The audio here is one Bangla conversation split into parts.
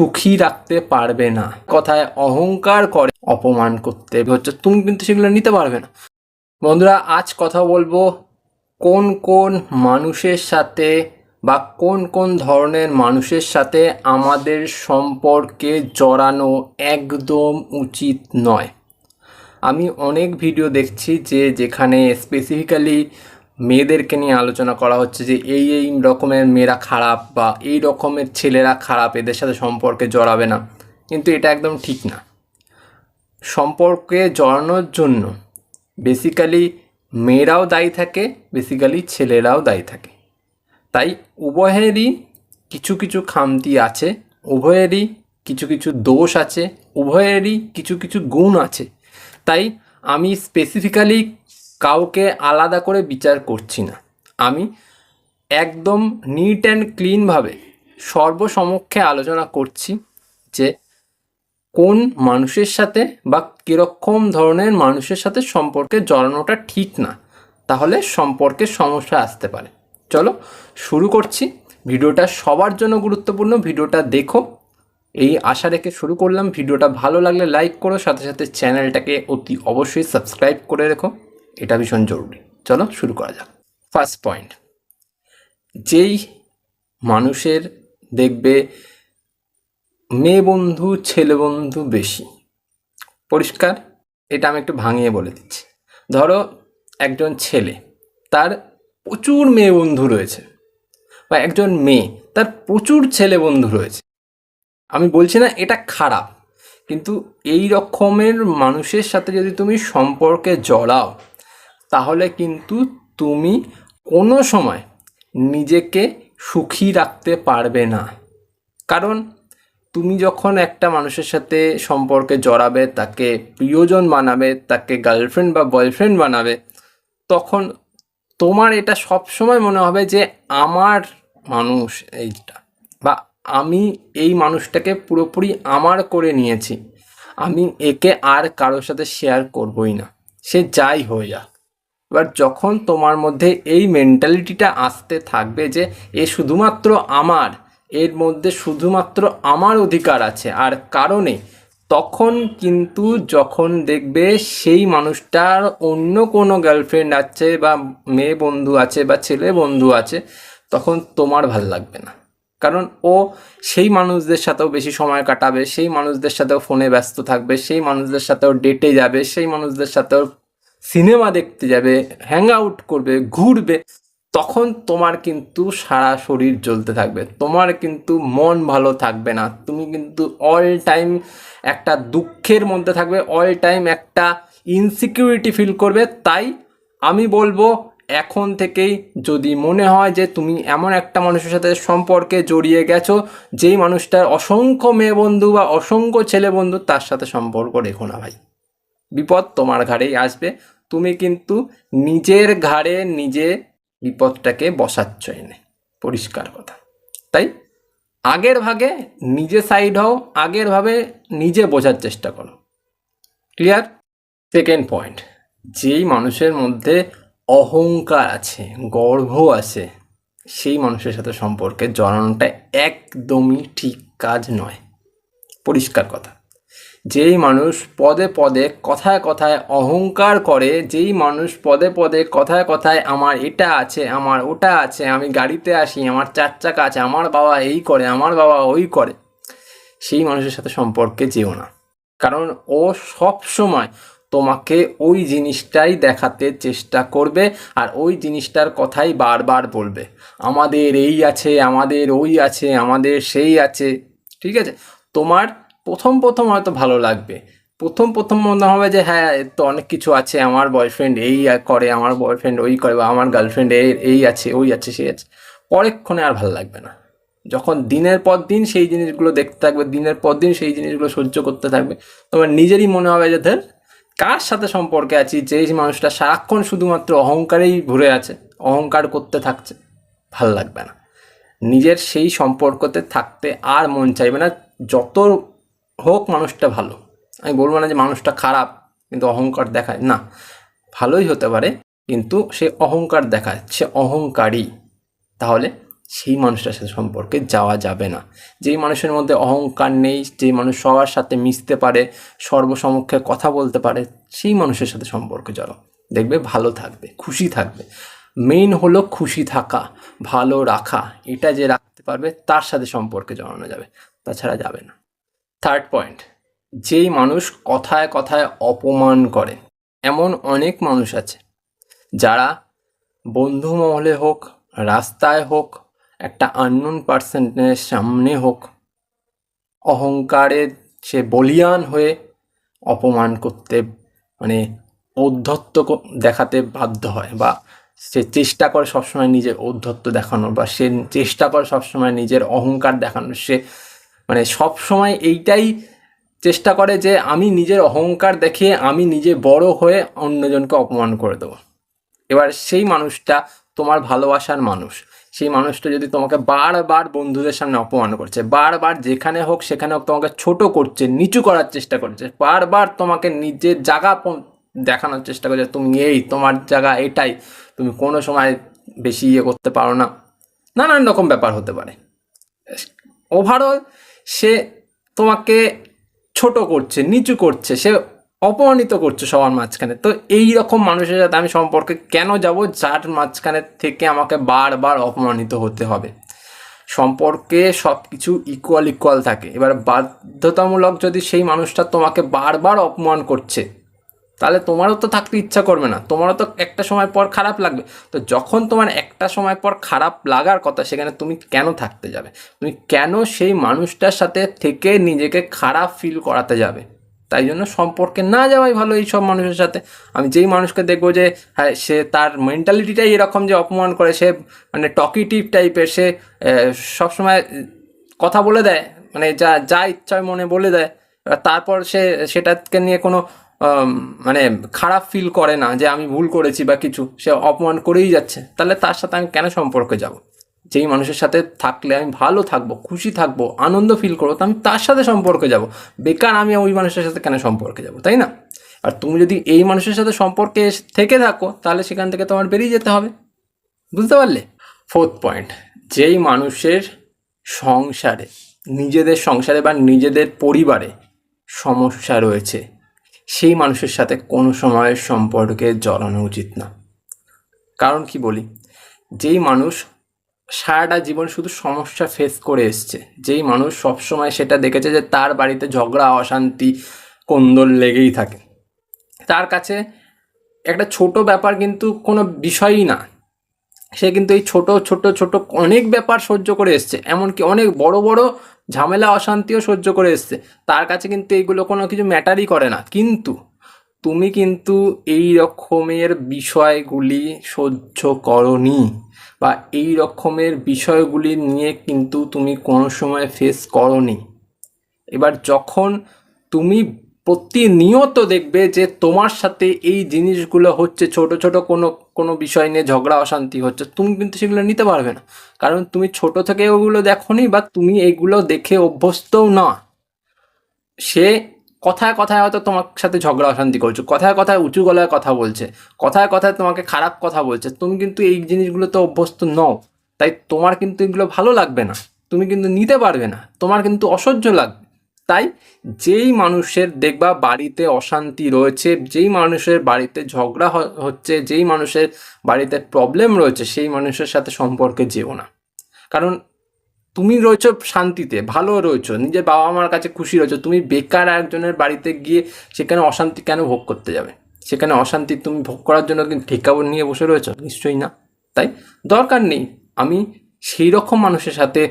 সুখী রাখতে পারবে না। কথায় অহংকার করে অপমান করতে হচ্ছে। তুমি কিন্তু সেগুলো নিতে পারবে না। বন্ধুরা, আজ কথা বলব কোন কোন মানুষের সাথে বা কোন কোন ধরনের মানুষের সাথে আমাদের সম্পর্কে জড়ানো একদম উচিত নয়। আমি অনেক ভিডিও দেখছি যে যেখানে স্পেসিফিক্যালি মেয়েদেরকে নিয়ে আলোচনা করা হচ্ছে যে এই এই রকমের মেয়েরা খারাপ বা এই রকমের ছেলেরা খারাপ, এদের সাথে সম্পর্কে জড়াবে না। কিন্তু এটা একদম ঠিক না। সম্পর্কে জড়ানোর জন্য বেসিক্যালি মেয়েরাও দায়ী থাকে বেসিক্যালি ছেলেরাও দায়ী থাকে। তাই উভয়েরই কিছু কিছু খামতি আছে, উভয়েরই কিছু কিছু দোষ আছে, উভয়েরই কিছু কিছু গুণ আছে। তাই আমি স্পেসিফিক্যালি কাউকে আলাদা করে বিচার করছি না। আমি একদম নিট অ্যান্ড ক্লিনভাবে সর্বসমক্ষে আলোচনা করছি যে কোন মানুষের সাথে বা কীরকম ধরনের মানুষের সাথে সম্পর্কে জড়ানোটা ঠিক না, তাহলে সম্পর্কে সমস্যা আসতে পারে। চলো শুরু করছি। ভিডিওটা সবার জন্য গুরুত্বপূর্ণ, ভিডিওটা দেখো। এই আশা রেখে শুরু করলাম। ভিডিওটা ভালো লাগলে লাইক করো, সাথে সাথে চ্যানেলটাকে অতি অবশ্যই সাবস্ক্রাইব করে রেখো। এটা ভীষণ জরুরি। চলো শুরু করা যাক। ফার্স্ট পয়েন্ট যেই মানুষের দেখবে মেয়ে বন্ধু, ছেলে বন্ধু বেশি, পরিষ্কার? এটা আমি একটু ভাঙিয়ে বলে দিচ্ছি। ধরো একজন ছেলে, তার প্রচুর মেয়ে বন্ধু রয়েছে, বা একজন মেয়ে, তার প্রচুর ছেলে বন্ধু রয়েছে। আমি বলছি না এটা খারাপ, কিন্তু এই রকমের মানুষের সাথে যদি তুমি সম্পর্কে জড়াও তাহলে কিন্তু তুমি কোনো সময় নিজেকে সুখী রাখতে পারবে না। কারণ তুমি যখন একটা মানুষের সাথে সম্পর্কে জড়াবে, তাকে প্রিয়জন বানাবে, তাকে গার্লফ্রেন্ড বা বয়ফ্রেন্ড বানাবে, তখন তোমার এটা সব সময় মনে হবে যে আমার মানুষ এইটা বা আমি এই মানুষটাকে পুরোপুরি আমার করে নিয়েছি। আমি একে আর কারোর সাথে শেয়ার করবই না। সে যাই হয়ে যাক। এবার যখন তোমার মধ্যে এই মেন্টালিটিটা আসতে থাকবে যে এ শুধুমাত্র আমার, এর মধ্যে শুধুমাত্র আমার অধিকার আছে আর কারণে, তখন কিন্তু যখন দেখবে সেই মানুষটার অন্য কোনো গার্লফ্রেন্ড আছে বা মেয়ে বন্ধু আছে বা ছেলে বন্ধু আছে, তখন তোমার ভালো লাগবে না। কারণ ও সেই মানুষদের সাথেও বেশি সময় কাটাবে, সেই মানুষদের সাথেও ফোনে ব্যস্ত থাকবে, সেই মানুষদের সাথেও ডেটে যাবে, সেই মানুষদের সাথেও সিনেমা দেখতে যাবে হ্যাং আউট করবে, ঘুরবে, তখন তোমার কিন্তু সারা শরীর জ্বলতে থাকবে। তোমার কিন্তু মন ভালো থাকবে না। তুমি কিন্তু অল টাইম একটা দুঃখের মধ্যে থাকবে অল টাইম একটা ইনসিকিউরিটি ফিল করবে। তাই আমি বলব, এখন থেকেই যদি মনে হয় যে তুমি এমন একটা মানুষের সাথে সম্পর্কে জড়িয়ে গেছো, যেই মানুষটার অসংখ্য মেয়ে বন্ধু বা অসংখ্য ছেলে বন্ধু, তার সাথে সম্পর্ক রেখো না ভাই। বিপদ তোমার ঘাড়েই আসবে। তুমি কিন্তু নিজের ঘাড়ে নিজে বিপদটাকে বসাচ্ছ এনে। পরিষ্কার কথা। তাই আগের ভাগে নিজে সাইড হও, আগের ভাবে নিজে বোঝার চেষ্টা করো। ক্লিয়ার সেকেন্ড পয়েন্ট যেই মানুষের মধ্যে অহংকার আছে গর্ব আছে, সেই মানুষের সাথে সম্পর্কে জড়ানোটা একদমই ঠিক কাজ নয়। পরিষ্কার কথা। যেই মানুষ পদে পদে কথায় কথায় অহংকার করে, যেই মানুষ পদে পদে কথায় কথায় আমার এটা আছে, আমার ওটা আছে, আমি গাড়িতে আসি, আমার চার চাকা আছে, আমার বাবা এই করে, আমার বাবা ওই করে, সেই মানুষের সাথে সম্পর্কে যেও না। কারণ ও সব সময় তোমাকে ওই জিনিসটাই দেখাতে চেষ্টা করবে আর ওই জিনিসটার কথাই বারবার বলবে। আমাদের এই আছে, আমাদের ওই আছে, আমাদের সেই আছে, ঠিক আছে? তোমার প্রথম প্রথম হয়তো ভালো লাগবে। প্রথম প্রথম মনে হবে যে হ্যাঁ তো অনেক কিছু আছে, আমার বয়ফ্রেন্ড এই করে, আমার বয়ফ্রেন্ড ওই করে, বা আমার গার্লফ্রেন্ড এই আছে, ওই আছে, সেই আছে। পরেক্ষণে আর ভালো লাগবে না। যখন দিনের পর দিন সেই জিনিসগুলো দেখতে থাকবে, দিনের পর দিন সেই জিনিসগুলো সহ্য করতে থাকবে, তোমার নিজেরই মনে হবে যে, ধর, কার সাথে সম্পর্কে আছি? যে মানুষটা সারাক্ষণ শুধুমাত্র অহংকারেই ঘুরে আছে, অহংকার করতে থাকছে, ভালো লাগবে না। নিজের সেই সম্পর্কতে থাকতে আর মন চাইবে না। যত হোক মানুষটা ভালো। আমি বলব না যে মানুষটা খারাপ, কিন্তু অহংকার দেখায়। না, ভালোই হতে পারে, কিন্তু সে অহংকার দেখায়, সে অহংকারী। তাহলে সেই মানুষটার সাথে সম্পর্কে যাওয়া যাবে না। যেই মানুষের মধ্যে অহংকার নেই, যেই মানুষ সবার সাথে মিশতে পারে, সর্বসমক্ষে কথা বলতে পারে, সেই মানুষের সাথে সম্পর্কে যাও দেখবে ভালো থাকবে, খুশি থাকবে। মেইন হলো খুশি থাকা, ভালো রাখা। এটা যে রাখতে পারবে, তার সাথে সম্পর্কে জড়ানো যাবে, তাছাড়া যাবে না। থার্ড পয়েন্ট যেই মানুষ কথায় কথায় অপমান করে, এমন অনেক মানুষ আছে যারা বন্ধু মহলে হোক, রাস্তায় হোক, একটা আননোন পার্সনের সামনে হোক, অহংকারে সে বলিয়ান হয়ে অপমান করতে মানে ঔদ্ধত্য দেখাতে বাধ্য হয় বা সে চেষ্টা করে সবসময় নিজের ঔদ্ধত্য দেখানোর বা সে চেষ্টা করে সবসময় নিজের অহংকার দেখানোর। সে মানে সবসময় এইটাই চেষ্টা করে যে আমি নিজের অহংকার দেখিয়ে আমি নিজে বড় হয়ে অন্যজনকে অপমান করে দেবো। এবার সেই মানুষটা তোমার ভালোবাসার মানুষ। সেই মানুষটা যদি তোমাকে বারবার বন্ধুদের সামনে অপমান করছে, বারবার যেখানে হোক সেখানে হোক তোমাকে ছোট করছে, নিচু করার চেষ্টা করছে, বারবার তোমাকে নিজের জায়গা দেখানোর চেষ্টা করছে, তুমি এই, তোমার জায়গা এটাই, তুমি কোনো সময় বেশি ইয়ে করতে পারো না। নানান রকম ব্যাপার হতে পারে। ওভারঅল সে তোমাকে ছোট করছে, নিচু করছে, সে অপমানিত করছে সবার মাঝখানে। তো এই রকম মানুষের সাথে আমি সম্পর্কে কেন যাব? যার মাঝখানে থেকে আমাকে বারবার অপমানিত হতে হবে। সম্পর্কে সব কিছু ইকুয়াল ইকুয়াল থাকে। এবার বাধ্যতামূলক যদি সেই মানুষটা তোমাকে বারবার অপমান করছে তাহলে তোমারও তো থাকতে ইচ্ছা করবে না। তোমারও তো একটা সময় পর খারাপ লাগবে। তো যখন তোমার একটা সময় পর খারাপ লাগার কথা, সেখানে তুমি কেন থাকতে যাবে? তুমি কেন সেই মানুষটার সাথে থেকে নিজেকে খারাপ ফিল করাতে যাবে? তাই জন্য সম্পর্কে না যাওয়াই ভালো এই সব মানুষের সাথে। আমি যেই মানুষকে দেখব যে হ্যাঁ সে তার মেন্টালিটিটাই এরকম যে অপমান করে, সে মানে টকিটিভ টাইপের সে সবসময় কথা বলে দেয় মানে যা যা ইচ্ছা মনে বলে দেয়। তারপর সে, সেটাকে নিয়ে কোনো মানে খারাপ ফিল করে না যে আমি ভুল করেছি বা কিছু, সে অপমান করেই যাচ্ছে। তাহলে তার সাথে আমি কেন সম্পর্কে যাব? যেই মানুষের সাথে থাকলে আমি ভালো থাকব, খুশি থাকব, আনন্দ ফিল করব, তো আমি তার সাথে সম্পর্কে যাব। বেকার আমি ওই মানুষের সাথে কেন সম্পর্কে যাব, তাই না? আর তুমি যদি এই মানুষের সাথে সম্পর্কে থেকে থাকো, তাহলে সেখান থেকে তোমার বেরিয়ে যেতে হবে। বুঝতে পারলে? ফোর্থ পয়েন্ট যেই মানুষের সংসারে, নিজেদের সংসারে বা নিজেদের পরিবারে সমস্যা রয়েছে সেই মানুষের সাথে কোনো সময় সম্পর্কে জড়ানো উচিত না। কারণ কি বলি? যেই মানুষ সারাটা জীবন শুধু সমস্যা ফেস করে এসছে, যেই মানুষ সবসময় সেটা দেখেছে যে তার বাড়িতে ঝগড়া, অশান্তি, কোন্দল লেগেই থাকে। তার কাছে একটা ছোট ব্যাপার কিন্তু কোনো বিষয়ই না। সে কিন্তু এই ছোট ছোট ছোট অনেক ব্যাপার সহ্য করে এসছে। এমনকি অনেক বড় বড় ঝামেলা, অশান্তিও সহ্য করে এসছে। তার কাছে কিন্তু এইগুলো কোনো কিছু ম্যাটারই করে না। কিন্তু তুমি কিন্তু এই রকমের বিষয়গুলি সহ্য করনি বা এই রকমের বিষয়গুলি নিয়ে কিন্তু তুমি কোনো সময় ফেস করনি। এবার যখন তুমি প্রতিনিয়ত দেখবে যে তোমার সাথে এই জিনিসগুলো হচ্ছে, ছোট ছোট কোনো কোনো বিষয় নিয়ে ঝগড়া, অশান্তি হচ্ছে, তুমি কিন্তু সেগুলো নিতে পারবে না। কারণ তুমি ছোট থেকে ওগুলো দেখোনি বা তুমি এগুলো দেখে অভ্যস্তও না। সে কথায় কথায় হয়তো তোমার সাথে ঝগড়া, অশান্তি করছ, কথায় কথায় উঁচু গলায় কথা বলছে, কথায় কথায় তোমাকে খারাপ কথা বলছে, তুমি কিন্তু এই জিনিসগুলো তো অভ্যস্ত নও। তাই তোমার কিন্তু এগুলো ভালো লাগবে না, তুমি কিন্তু নিতে পারবে না, তোমার কিন্তু অসহ্য লাগবে। তাই যেই মানুষের দেখবা বাড়িতে অশান্তি রয়েছে, যেই মানুষের বাড়িতে ঝগড়া হচ্ছে, যেই মানুষের বাড়িতে প্রবলেম রয়েছে, সেই মানুষের সাথে সম্পর্কে যেও না। কারণ তুমি রয়েছো শান্তিতে, ভালো রয়েছো, নিজের বাবা মার কাছে খুশি রয়েছো, তুমি বেকার একজনের বাড়িতে গিয়ে সেখানে অশান্তি কেন ভোগ করতে যাবে? সেখানে অশান্তি তুমি ভোগ করার জন্য কিন্তু ঠিকাবন নিয়ে বসে রয়েছো, নিশ্চয়ই না। তাই দরকার নেই, আমি সেই রকম মানুষের সাথে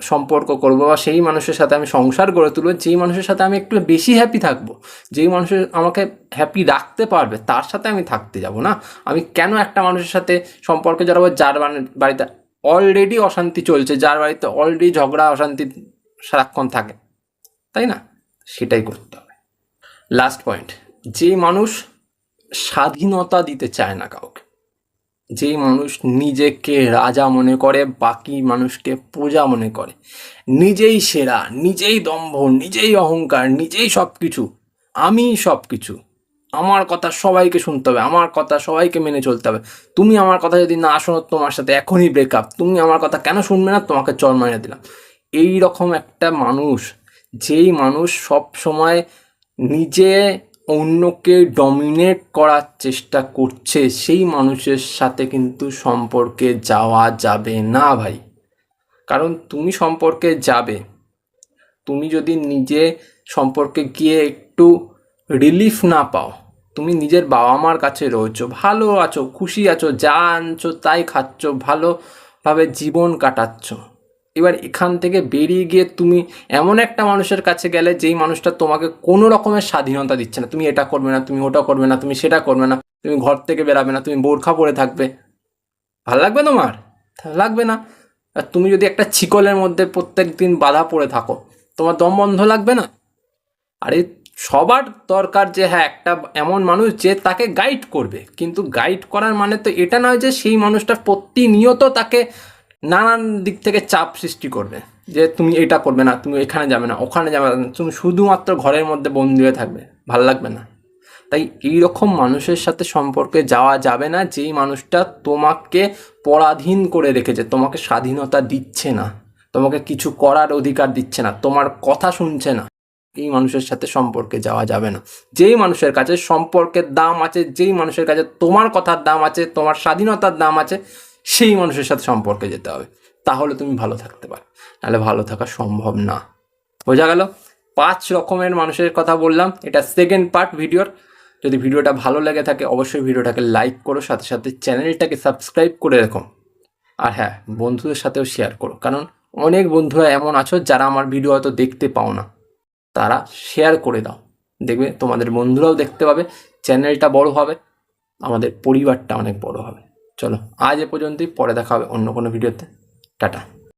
সম্পর্ক করব বা সেই মানুষের সাথে আমি সংসার গড়ে তুলবো, যেই মানুষের সাথে আমি একটু বেশি হ্যাপি থাকব, যেই মানুষের আমাকে হ্যাপি রাখতে পারবে, তার সাথে আমি থাকতে যাব না। আমি কেন একটা মানুষের সাথে সম্পর্কে জড়াবো, যার বাড়িতে অলরেডি অশান্তি চলছে, যার বাড়িতে অলরেডি ঝগড়া, অশান্তি সারাক্ষণ থাকে। তাই না? সেটাই করতে হবে। লাস্ট পয়েন্ট যে মানুষ স্বাধীনতা দিতে চায় না কাউকে যেই মানুষ নিজেকে রাজা মনে করে, বাকি মানুষকে প্রজা মনে করে। নিজেই সেরা, নিজেই দম্ভ, নিজেই অহংকার, নিজেই সব কিছু আমি সব কিছু আমার কথা সবাইকে শুনতে হবে, আমার কথা সবাইকে মেনে চলতে হবে। তুমি আমার কথা যদি না শোনো, তোমার সাথে এখনই ব্রেকআপ তুমি আমার কথা কেন শুনবে না? তোমাকে চর মারিয়ে দিলাম। এই রকম একটা মানুষ, যেই মানুষ সব সময় নিজে অন্যকে ডমিনেট করার চেষ্টা করছে, সেই মানুষের সাথে কিন্তু সম্পর্কে যাওয়া যাবে না ভাই। কারণ তুমি সম্পর্কে যাবে। তুমি যদি নিজে সম্পর্কে গিয়ে একটু রিলিফ না পাও, তুমি নিজের বাবা মার কাছে রয়েছো, ভালো আছো, খুশি আছো, যা আনছো, তাই খাচ্ছ, ভালোভাবে জীবন কাটাচ্ছ এবার এখান থেকে বেরিয়ে গিয়ে তুমি এমন একটা মানুষের কাছে গেলে যেই মানুষটা তোমাকে কোনো রকমের স্বাধীনতা দিচ্ছে না। তুমি এটা করবে না, তুমি ওটা করবে না, তুমি সেটা করবে না, তুমি ঘর থেকে বেরাবে না, তুমি বোরখা পরে থাকবে। ভালো লাগবে তোমার? লাগবে না? আর তুমি যদি একটা ছিকলের মধ্যে প্রত্যেক দিন বাধা পড়ে থাকো, তোমার দম বন্ধ লাগবে না? আরে সবার দরকার যে হ্যাঁ একটা এমন মানুষ যে তাকে গাইড করবে। কিন্তু গাইড করার মানে তো এটা নয় যে সেই মানুষটা প্রতিনিয়ত তাকে নানান দিক থেকে চাপ সৃষ্টি করবে যে তুমি এটা করবে না, তুমি এখানে যাবে না, ওখানে যাবে না, তুমি শুধুমাত্র ঘরের মধ্যে বন্দি হয়ে থাকবে, ভালো লাগবে না। তাই এই রকম মানুষের সাথে সম্পর্কে যাওয়া যাবে না, যেই মানুষটা তোমাকে পরাধীন করে রেখেছে, তোমাকে স্বাধীনতা দিচ্ছে না, তোমাকে কিছু করার অধিকার দিচ্ছে না, তোমার কথা শুনছে না। এই মানুষের সাথে সম্পর্কে যাওয়া যাবে না। যেই মানুষের কাছে সম্পর্কের দাম আছে, যেই মানুষের কাছে তোমার কথার দাম আছে, তোমার স্বাধীনতার দাম আছে সেই মানুষের সাথে সম্পর্কে যেতে হবে। তাহলে তুমি ভালো থাকতে পারো। নাহলে ভালো থাকা সম্ভব না। বোঝা গেল? পাঁচ রকমের মানুষের কথা বললাম। এটা সেকেন্ড পার্ট ভিডিওর যদি ভিডিওটা ভালো লেগে থাকে, অবশ্যই ভিডিওটাকে লাইক করো। সাথে সাথে চ্যানেলটাকে সাবস্ক্রাইব করে রেখো। আর হ্যাঁ বন্ধুদের সাথেও শেয়ার করো। কারণ অনেক বন্ধুরা এমন আছো যারা আমার ভিডিও হয়তো দেখতে পাও না। তারা শেয়ার করে দাও। দেখবে তোমাদের বন্ধুরাও দেখতে পাবে। চ্যানেলটা বড় হবে। আমাদের পরিবারটা অনেক বড় হবে। চলো আজ এ পর্যন্তই পরে দেখা হবে অন্য কোনো ভিডিওতে। টাটা।